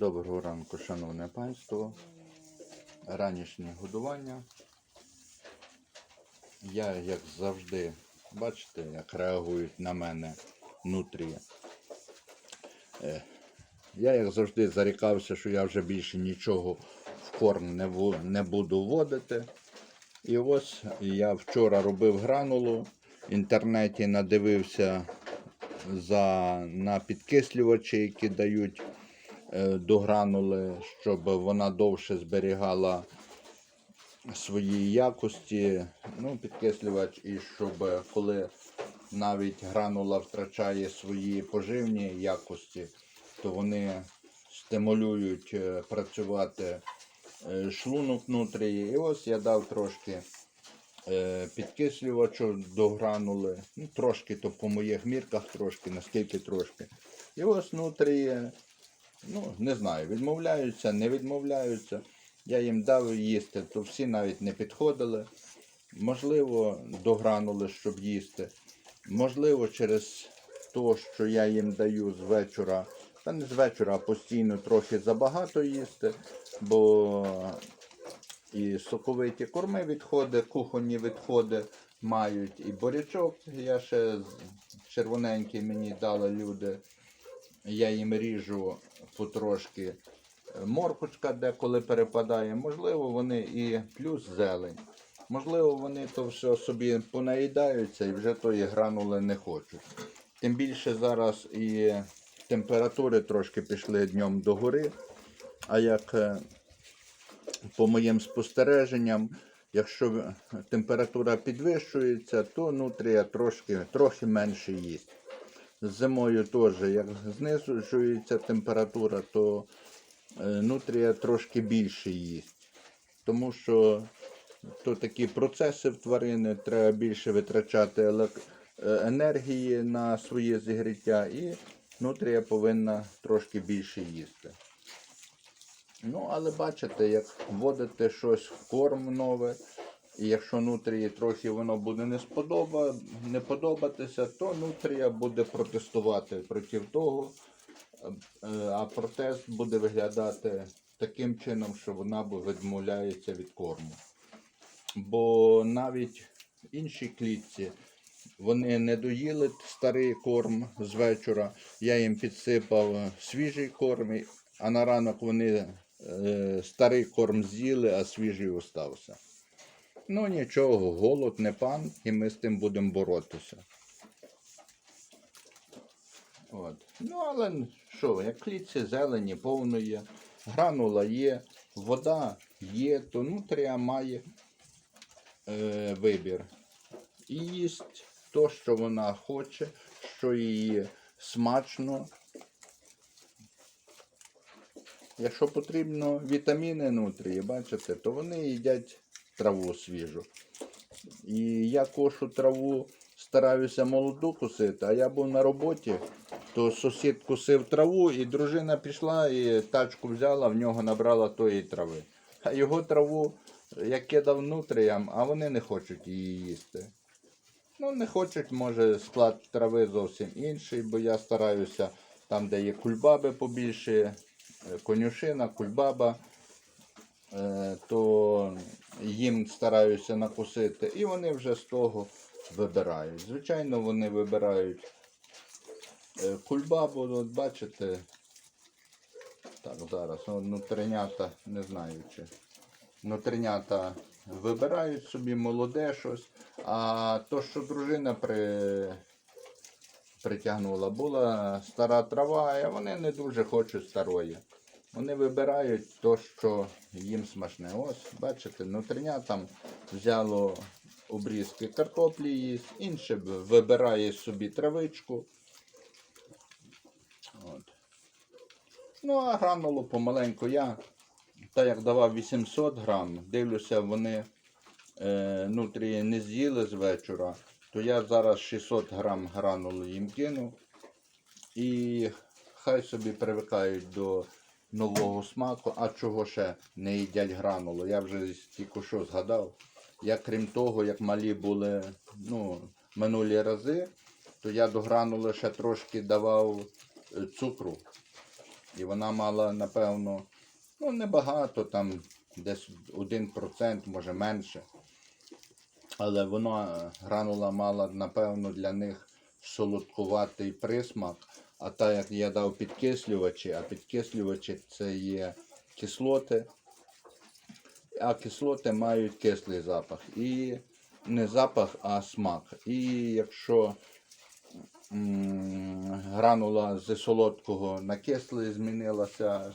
Доброго ранку, шановне панство. Ранішнє годування. Я, як завжди, бачите, як реагують на мене нутрії. Е, Я, як завжди, зарікався, що я вже більше нічого в корм не, буду вводити. І ось я вчора робив гранулу, в інтернеті надивився за, на підкислювачі, які дають до гранули, щоб вона довше зберігала свої якості. Ну, підкислювач, і щоб е, коли навіть гранула втрачає свої поживні якості, то вони стимулюють е, працювати е, шлунок внутрі. І ось я дав трошки е, підкислювачу до гранули. Ну, трошки то по моїх мірках, трошки, наскільки трошки. І ось внутрі, ну, не знаю, відмовляються, не відмовляються. Я їм дав їсти, то всі навіть не підходили. Можливо, до гранули, щоб їсти. Можливо, через те, що я їм даю з вечора, та не з вечора, а постійно трохи забагато їсти, бо і соковиті корми відходи, кухонні відходи мають, і борячок. Я ще червоненький мені дали люди. Я їм ріжу потрошки моркочка деколи перепадає. Можливо, вони і плюс зелень. Можливо, вони то все собі понаїдаються і вже тої гранули не хочуть. Тим більше зараз і температури трошки пішли днем догори. А як е, по моїм спостереженням, якщо температура підвищується, то нутрія трошки, трохи менше їсть. Зимою теж, як знижується температура, то е, нутрія трошки більше їсть. Тому що то такі процеси в тварини, треба більше витрачати е, енергії на своє зігріття, і нутрія повинна трошки більше їсти. Ну, але бачите, як вводите щось в корм нове, і якщо нутрії трохи воно буде не, сподоба, не подобатися, то нутрія буде протестувати проти того, е, а протест буде виглядати таким чином, що вона відмовляється від корму. Бо навіть в іншій клітці вони не доїли старий корм з вечора. Я їм підсипав свіжий корм, а на ранок вони е, старий корм з'їли, а свіжий остався. Ну нічого, голод не пан, і ми з тим будемо боротися. От. Ну, але що, як клітці зелені, повно є, гранула є, вода є, то нутрія має е, вибір. І їсть то, що вона хоче, що їй смачно. Якщо потрібно вітаміни нутрії, бачите, то вони їдять траву свіжу. І я кошу траву стараюся молоду косити, а я був на роботі, то сусід косив траву, і дружина пішла і тачку взяла, в нього набрала тої трави. А його траву я кидав нутріям, а вони не хочуть її їсти. Ну, не хочуть, може, склад трави зовсім інший, бо я стараюся там, де є кульбаби побільше, е, конюшина, кульбаба, е, то їм стараюся накусити, і вони вже з того вибирають. Звичайно, вони вибирають е, кульбабу, от бачите. Так, зараз, ну, нутринята, не знаю чи. Нутринята вибирають собі молоде щось, а то, що дружина при... притягнула, була стара трава, і вони не дуже хочуть старої. Вони вибирають то, що їм смачне. Ось, бачите, нутринят там взяло обрізки картоплі їсть, інше вибирає собі травичку. От. Ну, а гранулу помаленьку я, так як давав 800 грам, дивлюся, вони е, нутрії не з'їли з вечора, то я зараз 600 грам гранули їм кину. І хай собі привикають до нового смаку, а чого ще не їдять гранулу. Я вже тільки що згадав. Я крім того, як малі були ну, минулі рази, то я до гранули ще трошки давав е, цукру. І вона мала, напевно, ну небагато, там десь 1%, може менше. Але вона гранула мала, напевно, для них солодкуватий присмак. А так як я дав підкислювачі, а підкислювачі це є кислоти, а кислоти мають кислий запах. І не запах, а смак. І якщо гранула з солодкого на кислий змінилася,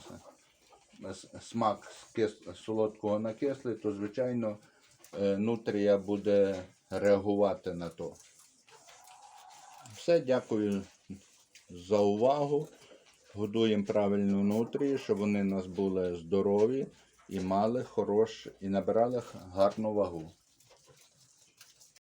смак з кис- солодкого на кислий, то звичайно е, нутрія буде реагувати на то. Все, дякую за увагу. Годуємо правильну нутрію, щоб вони у нас були здорові і мали хорош, і набирали гарну вагу.